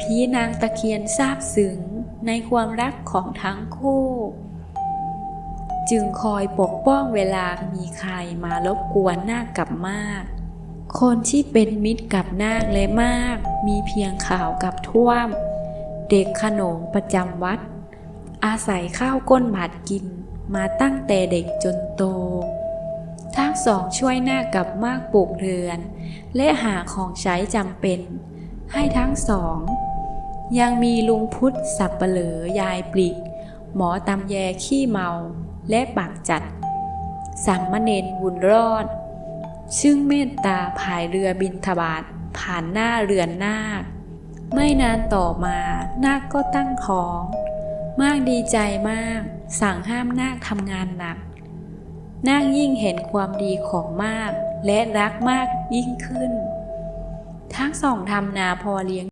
พีนางตะเคียนซาบซึ้งในความรักของทั้งคู่ จึงคอยปกป้องเวลามีใครมารบกวนนาคกับมาก คนที่เป็นมิตรกับนาคและมาก มีเพียงข่าวกับท่วม เด็กขนงประจำวัด อาศัยข้าวก้นบาทกินมาตั้งแต่เด็กจนโต ทั้งสองช่วยหน้ากับมากปลูกเรือน และหาของใช้จำเป็น ให้ทั้งสอง ยังมีลุงพุทธสับเปลอยายปลีกหมอตำแยขี้เมาและปากจัดสามเณรบุญรอด ซึ่งเมตตาพายเรือบินทบาทผ่านหน้าเรือนนาค ไม่นานต่อมานาคก็ตั้งท้อง มากดีใจมาก สั่งห้ามนาคทำงานหนัก นาคยิ่งเห็นความดีของมากและรักมากยิ่งขึ้น ทั้งสองทำนาพอเลี้ยง